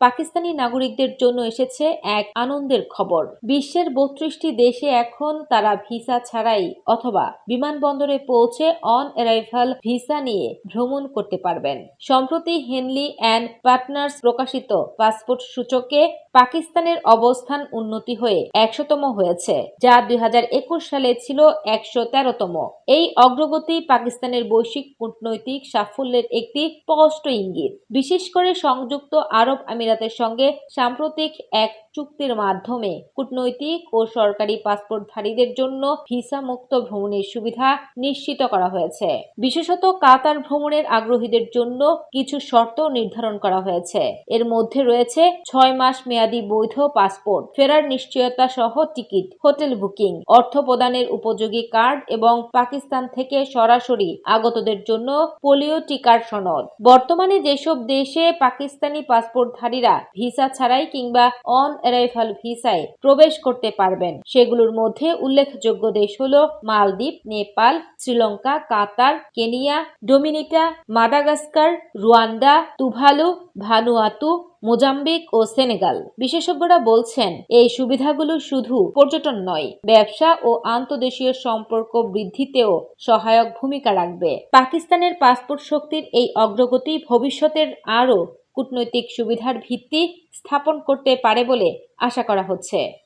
পাকিস্তানি নাগরিকদের জন্য এসেছে এক আনন্দের খবর। বিশ্বের বত্রিশটি দেশে এখন তারা ভিসা ছাড়াই অথবা বিমানবন্দরে পৌঁছে অন অ্যারাইভাল ভিসা নিয়ে ভ্রমণ করতে পারবেন। সম্প্রতি হেনলি অ্যান্ড পার্টনার্স প্রকাশিত পাসপোর্ট সূচকে পাকিস্তানের অবস্থান উন্নতি হয়ে একশোতম হয়েছে, যা দুই হাজার একুশ সালে ছিল একশো তেরোতম। এই অগ্রগতি পাকিস্তানের বৈশ্বিক কূটনৈতিক সাফল্যের একটি স্পষ্ট ইঙ্গিত। বিশেষ করে সংযুক্ত আরব আমিরাতের সঙ্গে সাম্প্রতিক এক চুক্তির মাধ্যমে কূটনৈতিক ও সরকারি পাসপোর্টধারীদের জন্য ভিসা মুক্ত ভ্রমণের সুবিধা নিশ্চিত করা হয়েছে। বিশেষত কাতার ভ্রমণের আগ্রহীদের জন্য কিছু শর্ত নির্ধারণ করা হয়েছে। এর মধ্যে রয়েছে ছয় মাস মেয়াদী বৈধ পাসপোর্ট, ফেরার নিশ্চয়তা সহ টিকিট, হোটেল বুকিং, অর্থ প্রদানের উপযোগী কার্ড এবং পাকিস্তান থেকে সরাসরি আগতদের জন্য পোলিও টিকার সনদ। বর্তমানে যেসব দেশে পাকিস্তানি পাসপোর্টধারীরা ভিসা ছাড়াই কিংবা অন অ্যারাইভাল ভিসায় প্রবেশ করতে পারবেন। সেগুলোর মধ্যে উল্লেখযোগ্য দেশ হলো মালদ্বীপ, Nepal, Sri Lanka, Qatar, Kenya, Dominica, Madagascar, Rwanda, Tuvalu, Vanuatu, Mozambique ও সেনেগাল। বিশেষজ্ঞরা বলছেন, এই সুবিধাগুলো শুধু পর্যটন নয়, ব্যবসা ও আন্তদেশীয় সম্পর্ক বৃদ্ধিতেও সহায়ক ভূমিকা রাখবে। পাকিস্তানের পাসপোর্ট শক্তির এই অগ্রগতি ভবিষ্যতের আরও কূটনৈতিক সুবিধার ভিত্তি স্থাপন করতে পারে বলে আশা করা হচ্ছে।